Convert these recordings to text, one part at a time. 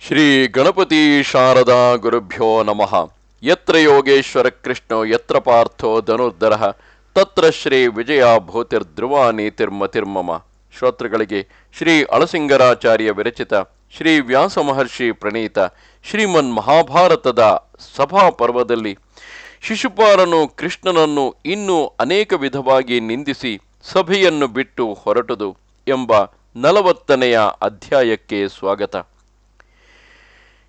ಶ್ರೀ ಗಣಪತಿ ಶಾರದಾ ಗುರುಭ್ಯೋ ನಮಃ. ಯತ್ರ ಯೋಗೇಶ್ವರ ಕೃಷ್ಣೋ, ಯತ್ರ ಪಾರ್ಥೋ ಧನುರ್ಧರ, ತತ್ರ ಶ್ರೀ ವಿಜಯ ಭೂತಿರ್ಧ್ರುವ ನೀತಿರ್ಮತಿರ್ಮಮ ಶ್ರೋತೃಗಳಿಗೆ ಶ್ರೀ ಅಳಸಿಂಗರಾಚಾರ್ಯ ವಿರಚಿತ ಶ್ರೀ ವ್ಯಾಸ ಮಹರ್ಷಿ ಪ್ರಣೀತ ಶ್ರೀಮನ್ ಮಹಾಭಾರತದ ಸಭಾ ಪರ್ವದಲ್ಲಿ ಶಿಶುಪಾಲನು ಕೃಷ್ಣನನ್ನು ಇನ್ನೂ ಅನೇಕ ವಿಧವಾಗಿ ನಿಂದಿಸಿ ಸಭೆಯನ್ನು ಬಿಟ್ಟು ಹೊರಟುದು ಎಂಬ ನಲವತ್ತನೆಯ ಅಧ್ಯಾಯಕ್ಕೆ ಸ್ವಾಗತ.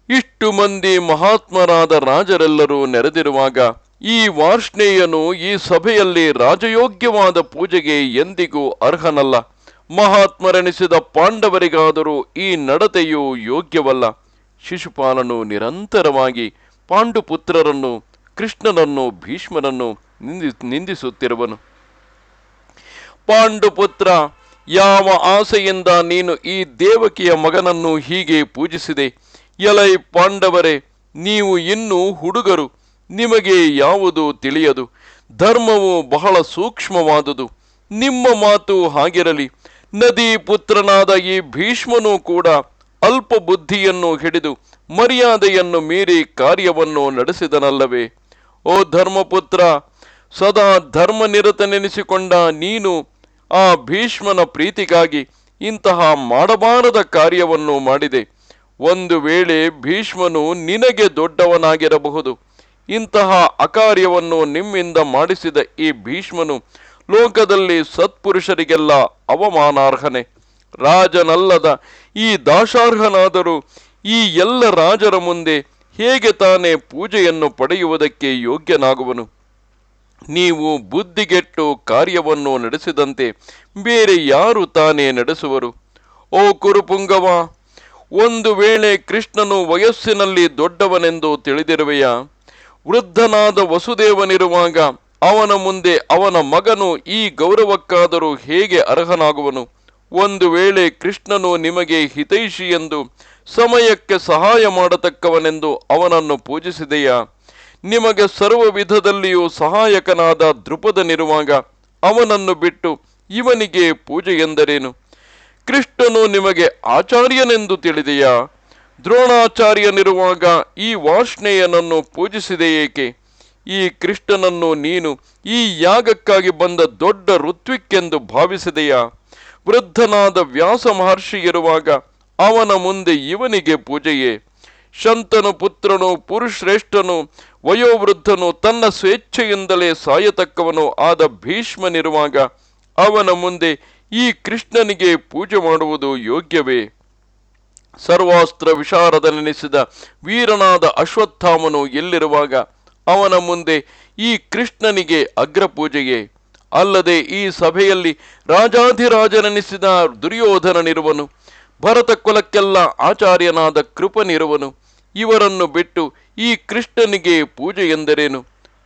ಇಷ್ಟು ಮಂದಿ ಮಹಾತ್ಮರಾದ ರಾಜರೆಲ್ಲರೂ ನೆರೆದಿರುವಾಗ ಈ ವಾರ್ಷ್ಣೇಯನು ಈ ಸಭೆಯಲ್ಲಿ ರಾಜಯೋಗ್ಯವಾದ ಪೂಜೆಗೆ ಎಂದಿಗೂ ಅರ್ಹನಲ್ಲ. ಮಹಾತ್ಮರೆನಿಸಿದ ಪಾಂಡವರಿಗಾದರೂ ಈ ನಡತೆಯು ಯೋಗ್ಯವಲ್ಲ. ಶಿಶುಪಾಲನು ನಿರಂತರವಾಗಿ ಪಾಂಡುಪುತ್ರರನ್ನು, ಕೃಷ್ಣನನ್ನು, ಭೀಷ್ಮನನ್ನು ನಿಂದಿ, ನಿಂದಿಸುತ್ತಿರುವನು. ಪಾಂಡುಪುತ್ರ, ಯಾವ ಆಸೆಯಿಂದ ನೀನು ಈ ದೇವಕಿಯ ಮಗನನ್ನು ಹೀಗೆ ಪೂಜಿಸಿದೆ? ಎಲೈ ಪಾಂಡವರೇ, ನೀವು ಇನ್ನೂ ಹುಡುಗರು, ನಿಮಗೆ ಯಾವುದು ತಿಳಿಯದು? ಧರ್ಮವು ಬಹಳ ಸೂಕ್ಷ್ಮವಾದುದು. ನಿಮ್ಮ ಮಾತು ಹಾಗಿರಲಿ. ನದಿ ಪುತ್ರನಾದ ಈ ಭೀಷ್ಮನು ಕೂಡ ಅಲ್ಪ ಬುದ್ಧಿಯನ್ನು ಹಿಡಿದು ಮರ್ಯಾದೆಯನ್ನು ಮೀರಿ ಕಾರ್ಯವನ್ನು ನಡೆಸಿದನಲ್ಲವೇ? ಓ ಧರ್ಮಪುತ್ರ, ಸದಾ ಧರ್ಮನಿರತನೆನಿಸಿಕೊಂಡ ನೀನು ಆ ಭೀಷ್ಮನ ಪ್ರೀತಿಗಾಗಿ ಇಂತಹ ಮಾಡಬಾರದ ಕಾರ್ಯವನ್ನು ಮಾಡಿದೆ. ಒಂದು ವೇಳೆ ಭೀಷ್ಮನು ನಿನಗೆ ದೊಡ್ಡವನಾಗಿರಬಹುದು. ಇಂತಹ ಅಕಾರ್ಯವನ್ನು ನಿಮ್ಮಿಂದ ಮಾಡಿಸಿದ ಈ ಭೀಷ್ಮನು ಲೋಕದಲ್ಲಿ ಸತ್ಪುರುಷರಿಗೆಲ್ಲ ಅವಮಾನಾರ್ಹನೆ. ರಾಜನಲ್ಲದ ಈ ದಾಶಾರ್ಹನಾದರೂ ಈ ಎಲ್ಲ ರಾಜರ ಮುಂದೆ ಹೇಗೆ ತಾನೇ ಪೂಜೆಯನ್ನು ಪಡೆಯುವುದಕ್ಕೆ ಯೋಗ್ಯನಾಗುವನು? ನೀವು ಬುದ್ಧಿಗೆಟ್ಟು ಕಾರ್ಯವನ್ನು ನಡೆಸಿದಂತೆ ಬೇರೆ ಯಾರು ತಾನೇ ನಡೆಸುವರು? ಓ ಕುರುಪುಂಗವ ಒಂದು ವೇಳೆ ಕೃಷ್ಣನು ವಯಸ್ಸಿನಲ್ಲಿ ದೊಡ್ಡವನೆಂದು ತಿಳಿದಿರುವೆಯ, ವೃದ್ಧನಾದ ವಸುದೇವನಿರುವಾಗ ಅವನ ಮುಂದೆ ಅವನ ಮಗನು ಈ ಗೌರವಕ್ಕಾದರೂ ಹೇಗೆ ಅರ್ಹನಾಗುವನು? ಒಂದು ವೇಳೆ ಕೃಷ್ಣನು ನಿಮಗೆ ಹಿತೈಷಿ ಎಂದು ಸಮಯಕ್ಕೆ ಸಹಾಯ ಮಾಡತಕ್ಕವನೆಂದು ಅವನನ್ನು ಪೂಜಿಸಿದೆಯಾ? ನಿಮಗೆ ಸರ್ವ ವಿಧದಲ್ಲಿಯೂ ಸಹಾಯಕನಾದ ದೃಪದನಿರುವಾಗ ಅವನನ್ನು ಬಿಟ್ಟು ಇವನಿಗೆ ಪೂಜೆ ಎಂದರೇನು ಕೃಷ್ಣನು ನಿಮಗೆ ಆಚಾರ್ಯನೆಂದು ತಿಳಿದೆಯಾ? ದ್ರೋಣಾಚಾರ್ಯನಿರುವಾಗ ಈ ವಾರ್ಷ್ಣೇಯನನ್ನು ಪೂಜಿಸಿದೆ ಏಕೆ? ಈ ಕೃಷ್ಣನನ್ನು ನೀನು ಈ ಯಾಗಕ್ಕಾಗಿ ಬಂದ ದೊಡ್ಡ ಋತ್ವಿಕ್ಕೆಂದು ಭಾವಿಸಿದೆಯಾ? ವೃದ್ಧನಾದ ವ್ಯಾಸ ಮಹರ್ಷಿ ಇರುವಾಗ ಅವನ ಮುಂದೆ ಇವನಿಗೆ ಪೂಜೆಯೇ. ಶಂತನು ಪುತ್ರನು, ಪುರುಶ್ರೇಷ್ಠನು, ವಯೋವೃದ್ಧನು ತನ್ನ ಸ್ವೇಚ್ಛೆಯಿಂದಲೇ ಸಾಯತಕ್ಕವನು ಆದ ಭೀಷ್ಮನಿರುವಾಗ ಅವನ ಮುಂದೆ ಈ ಕೃಷ್ಣನಿಗೆ ಪೂಜೆ ಮಾಡುವುದು ಯೋಗ್ಯವೇ? ಸರ್ವಾಸ್ತ್ರ ವಿಶಾರದನೆನಿಸಿದ ವೀರನಾದ ಅಶ್ವತ್ಥಾಮನು ಎಲ್ಲಿರುವಾಗ? ಅವನ ಮುಂದೆ ಈ ಕೃಷ್ಣನಿಗೆ ಅಗ್ರಪೂಜೆಯೇ? ಅಲ್ಲದೆ ಈ ಸಭೆಯಲ್ಲಿ ರಾಜಾಧಿರಾಜನೆನಿಸಿದ ದುರ್ಯೋಧನನಿರುವನು ಭರತ ಕುಲಕ್ಕೆಲ್ಲ ಆಚಾರ್ಯನಾದ ಕೃಪನಿರುವನು, ಇವರನ್ನು ಬಿಟ್ಟು ಈ ಕೃಷ್ಣನಿಗೆ ಪೂಜೆ ಎಂದರೇನು?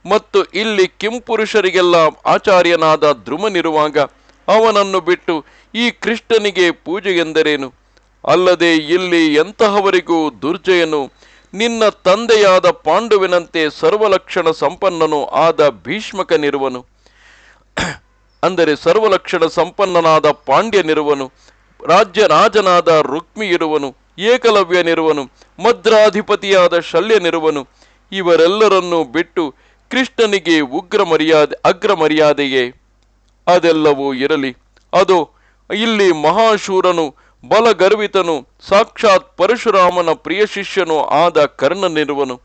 ಮತ್ತು ಇಲ್ಲಿ ಕಿಂಪುರುಷರಿಗೆಲ್ಲ ಆಚಾರ್ಯನಾದ ಧ್ರುಮನಿರುವಾಗ ಅವನನ್ನು ಬಿಟ್ಟು ಈ ಕೃಷ್ಣನಿಗೆ ಪೂಜೆ ಎಂದರೇನು? ಅಲ್ಲದೆ ಇಲ್ಲಿ ಎಂತಹವರಿಗೂ ದುರ್ಜಯನು, ನಿನ್ನ ತಂದೆಯಾದ ಪಾಂಡುವಿನಂತೆ ಸರ್ವಲಕ್ಷಣ ಸಂಪನ್ನನು ಆದ ಭೀಷ್ಮಕನಿರುವನು. ಅಂದರೆ ಸರ್ವಲಕ್ಷಣ ಸಂಪನ್ನನಾದ ಪಾಂಡ್ಯನಿರುವನು, ರಾಜ್ಯ ರಾಜನಾದ ರುಕ್ಮಿ ಇರುವನು ಏಕಲವ್ಯನಿರುವನು, ಮದ್ರಾಧಿಪತಿಯಾದ ಶಲ್ಯನಿರುವನು, ಇವರೆಲ್ಲರನ್ನೂ ಬಿಟ್ಟು ಕೃಷ್ಣನಿಗೆ ಉಗ್ರ ಮರ್ಯಾದೆ ಅಗ್ರ ಮರ್ಯಾದೆಯೇ ಅದೆಲ್ಲವೂ ಇರಲಿ. ಅದು ಇಲ್ಲಿ ಮಹಾಶೂರನು, ಬಲಗರ್ವಿತನು, ಸಾಕ್ಷಾತ್ ಪರಶುರಾಮನ ಪ್ರಿಯ ಶಿಷ್ಯನು ಆದ ಕರ್ಣನಿರುವನು.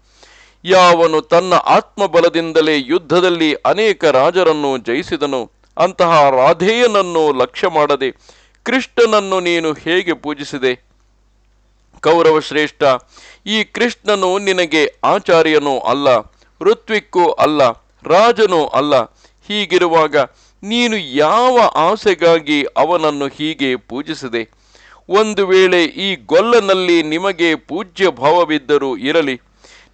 ಯಾವನು ತನ್ನ ಆತ್ಮಬಲದಿಂದಲೇ ಯುದ್ಧದಲ್ಲಿ ಅನೇಕ ರಾಜರನ್ನು ಜಯಿಸಿದನು. ಅಂತಹ ರಾಧೇಯನನ್ನು ಲಕ್ಷ್ಯ ಮಾಡದೆ ಕೃಷ್ಣನನ್ನು ನೀನು ಹೇಗೆ ಪೂಜಿಸಿದೆ? ಕೌರವ ಶ್ರೇಷ್ಠ ಈ ಕೃಷ್ಣನು ನಿನಗೆ ಆಚಾರ್ಯನೂ ಅಲ್ಲ, ಋತ್ವಿಕ್ಕೂ ಅಲ್ಲ, ರಾಜನೂ ಅಲ್ಲ. ಹೀಗಿರುವಾಗ ನೀನು ಯಾವ ಆಸೆಗಾಗಿ ಅವನನ್ನು ಹೀಗೆ ಪೂಜಿಸಿದೆ? ಒಂದು ವೇಳೆ ಈ ಗೊಲ್ಲನಲ್ಲಿ ನಿಮಗೆ ಪೂಜ್ಯ ಭಾವವಿದ್ದರೂ ಇರಲಿ.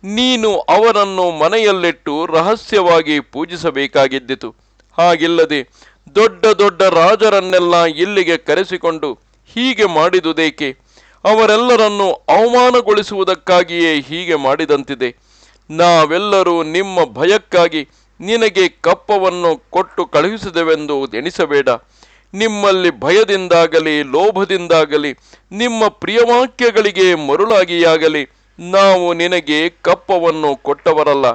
ನೀನು ಅವರನ್ನು ಮನೆಯಲ್ಲಿಟ್ಟು ರಹಸ್ಯವಾಗಿ ಪೂಜಿಸಬೇಕಾಗಿದ್ದಿತು. ಹಾಗಿಲ್ಲದೆ ದೊಡ್ಡ ದೊಡ್ಡ ರಾಜರನ್ನೆಲ್ಲ ಇಲ್ಲಿಗೆ ಕರೆಸಿಕೊಂಡು ಹೀಗೆ ಮಾಡಿದುದೇಕೆ? ಅವರೆಲ್ಲರನ್ನು ಅವಮಾನಗೊಳಿಸುವುದಕ್ಕಾಗಿಯೇ ಹೀಗೆ ಮಾಡಿದಂತಿದೆ. ನಾವೆಲ್ಲರೂ ನಿಮ್ಮ ಭಯಕ್ಕಾಗಿ ನಿನಗೆ ಕಪ್ಪವನ್ನು ಕೊಟ್ಟು ಕಳುಹಿಸಿದೆವೆಂದು ಎಣಿಸಬೇಡ. ನಿಮ್ಮಲ್ಲಿ ಭಯದಿಂದಾಗಲಿ, ಲೋಭದಿಂದಾಗಲಿ, ನಿಮ್ಮ ಪ್ರಿಯವಾಕ್ಯಗಳಿಗೆ ಮರುಳಾಗಿಯಾಗಲಿ, ನಾವು ನಿನಗೆ ಕಪ್ಪವನ್ನು ಕೊಟ್ಟವರಲ್ಲ.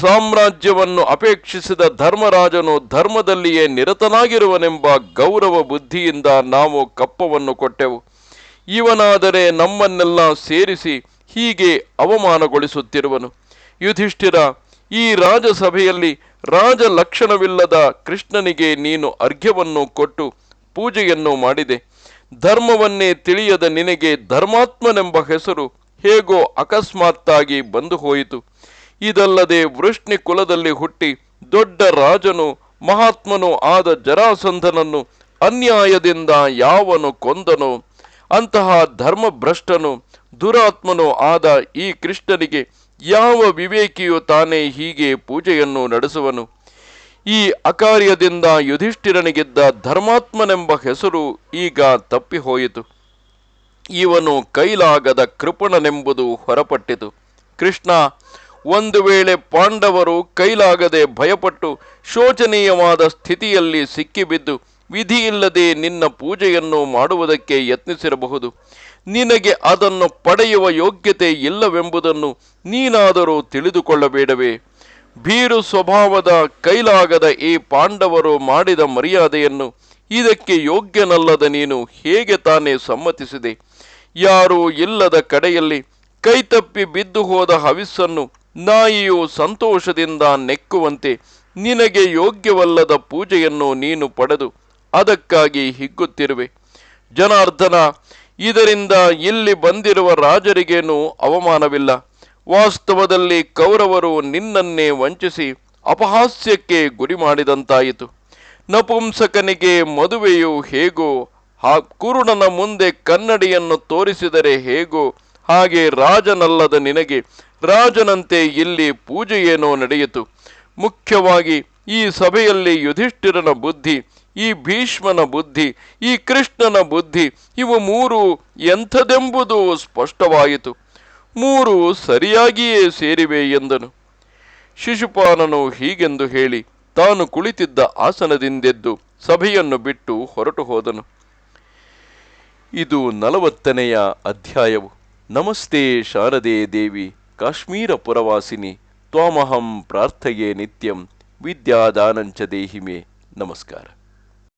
ಸಾಮ್ರಾಜ್ಯವನ್ನು ಅಪೇಕ್ಷಿಸಿದ ಧರ್ಮರಾಜನು ಧರ್ಮದಲ್ಲಿಯೇ ನಿರತನಾಗಿರುವನೆಂಬ ಗೌರವ ಬುದ್ಧಿಯಿಂದ ನಾವು ಕಪ್ಪವನ್ನು ಕೊಟ್ಟೆವು. ಇವನಾದರೆ ನಮ್ಮನ್ನೆಲ್ಲ ಸೇರಿಸಿ ಹೀಗೆ ಅವಮಾನಗೊಳಿಸುತ್ತಿರುವನು. ಯುಧಿಷ್ಠಿರ ಈ ರಾಜಸಭೆಯಲ್ಲಿ ರಾಜ ಲಕ್ಷಣವಿಲ್ಲದ ಕೃಷ್ಣನಿಗೆ ನೀನು ಅರ್ಘ್ಯವನ್ನು ಕೊಟ್ಟು ಪೂಜೆಯನ್ನು ಮಾಡಿದೆ. ಧರ್ಮವನ್ನೇ ತಿಳಿಯದ ನಿನಗೆ ಧರ್ಮಾತ್ಮನೆಂಬ ಹೆಸರು ಹೇಗೋ ಅಕಸ್ಮಾತ್ತಾಗಿ ಬಂದು ಹೋಯಿತು. ಇದಲ್ಲದೆ ವೃಷ್ಣಿ ಕುಲದಲ್ಲಿ ಹುಟ್ಟಿ ದೊಡ್ಡ ರಾಜನು, ಮಹಾತ್ಮನು ಆದ ಜರಾಸಂಧನನ್ನು ಅನ್ಯಾಯದಿಂದ ಯಾವನು ಕೊಂದನೋ. ಅಂತಹ ಧರ್ಮಭ್ರಷ್ಟನು, ದುರಾತ್ಮನು ಆದ ಈ ಕೃಷ್ಣನಿಗೆ ಯಾವ ವಿವೇಕಿಯು ತಾನೇ ಹೀಗೆ ಪೂಜೆಯನ್ನು ನಡೆಸುವನು? ಈ ಅಕಾರ್ಯದಿಂದ ಯುಧಿಷ್ಠಿರನಿಗಿದ್ದ ಧರ್ಮಾತ್ಮನೆಂಬ ಹೆಸರು ಈಗ ತಪ್ಪಿಹೋಯಿತು. ಇವನು ಕೈಲಾಗದ ಕೃಪಣನೆಂಬುದು ಹೊರಪಟ್ಟಿತು. ಕೃಷ್ಣ, ಒಂದು ವೇಳೆ ಪಾಂಡವರು ಕೈಲಾಗದೆ ಭಯಪಟ್ಟು ಶೋಚನೀಯವಾದ ಸ್ಥಿತಿಯಲ್ಲಿ ಸಿಕ್ಕಿಬಿದ್ದು ವಿಧಿಯಿಲ್ಲದೆ ನಿನ್ನ ಪೂಜೆಯನ್ನು ಮಾಡುವುದಕ್ಕೆ ಯತ್ನಿಸಿರಬಹುದು. ನಿನಗೆ ಅದನ್ನು ಪಡೆಯುವ ಯೋಗ್ಯತೆ ಇಲ್ಲವೆಂಬುದನ್ನು ನೀನಾದರೂ ತಿಳಿದುಕೊಳ್ಳಬೇಡವೇ. ಭೀರು ಸ್ವಭಾವದ ಕೈಲಾಗದ ಈ ಪಾಂಡವರು ಮಾಡಿದ ಮರ್ಯಾದೆಯನ್ನು ಇದಕ್ಕೆ ಯೋಗ್ಯನಲ್ಲದ ನೀನು ಹೇಗೆ ತಾನೇ ಸಮ್ಮತಿಸಿದೆ? ಯಾರೂ ಇಲ್ಲದ ಕಡೆಯಲ್ಲಿ ಕೈತಪ್ಪಿ ಬಿದ್ದು ಹೋದ ಹವಿಸ್ಸನ್ನು ನಾಯಿಯು ಸಂತೋಷದಿಂದ ನೆಕ್ಕುವಂತೆ ನಿನಗೆ ಯೋಗ್ಯವಲ್ಲದ ಪೂಜೆಯನ್ನು ನೀನು ಪಡೆದು ಅದಕ್ಕಾಗಿ ಹಿಗ್ಗುತ್ತಿರುವೆ. ಜನಾರ್ದನ, ಇದರಿಂದ ಇಲ್ಲಿ ಬಂದಿರುವ ರಾಜರಿಗೇನು ಅವಮಾನವಿಲ್ಲ. ವಾಸ್ತವದಲ್ಲಿ ಕೌರವರು ನಿನ್ನನ್ನೇ ವಂಚಿಸಿ ಅಪಹಾಸ್ಯಕ್ಕೆ ಗುರಿ ಮಾಡಿದಂತಾಯಿತು ನಪುಂಸಕನಿಗೆ ಮದುವೆಯು ಹೇಗೋ ಆ ಕುರುಡನ ಮುಂದೆ ಕನ್ನಡಿಯನ್ನು ತೋರಿಸಿದರೆ ಹೇಗೋ, ಹಾಗೆ ರಾಜನಲ್ಲದ ನಿನಗೆ ರಾಜನಂತೆ ಇಲ್ಲಿ ಪೂಜೆಯೇನೋ ನಡೆಯಿತು. ಮುಖ್ಯವಾಗಿ ಈ ಸಭೆಯಲ್ಲಿ ಯುಧಿಷ್ಠಿರನ ಬುದ್ಧಿ ಈ ಭೀಷ್ಮನ ಬುದ್ಧಿ, ಈ ಕೃಷ್ಣನ ಬುದ್ಧಿ, ಇವು ಮೂರು ಎಂಥದೆಂಬುದು ಸ್ಪಷ್ಟವಾಯಿತು. ಮೂರು ಸರಿಯಾಗಿಯೇ ಸೇರಿವೆ ಎಂದನು. ಶಿಶುಪಾಲನು ಹೀಗೆಂದು ಹೇಳಿ, ತಾನು ಕುಳಿತಿದ್ದ ಆಸನದಿಂದೆದ್ದು ಸಭೆಯನ್ನು ಬಿಟ್ಟು ಹೊರಟು ಹೋದನು. ಇದು ನಲವತ್ತನೆಯ ಅಧ್ಯಾಯವು. ನಮಸ್ತೆ ಶಾರದೆ ದೇವಿ, ಕಾಶ್ಮೀರ ಪುರವಾಸಿನಿ, ತ್ವಾಮಹಂ ಪ್ರಾರ್ಥೆಯೇ ನಿತ್ಯಂ, ವಿದ್ಯಾದಾನಂಚ ದೇಹಿಮೆ. ನಮಸ್ಕಾರ.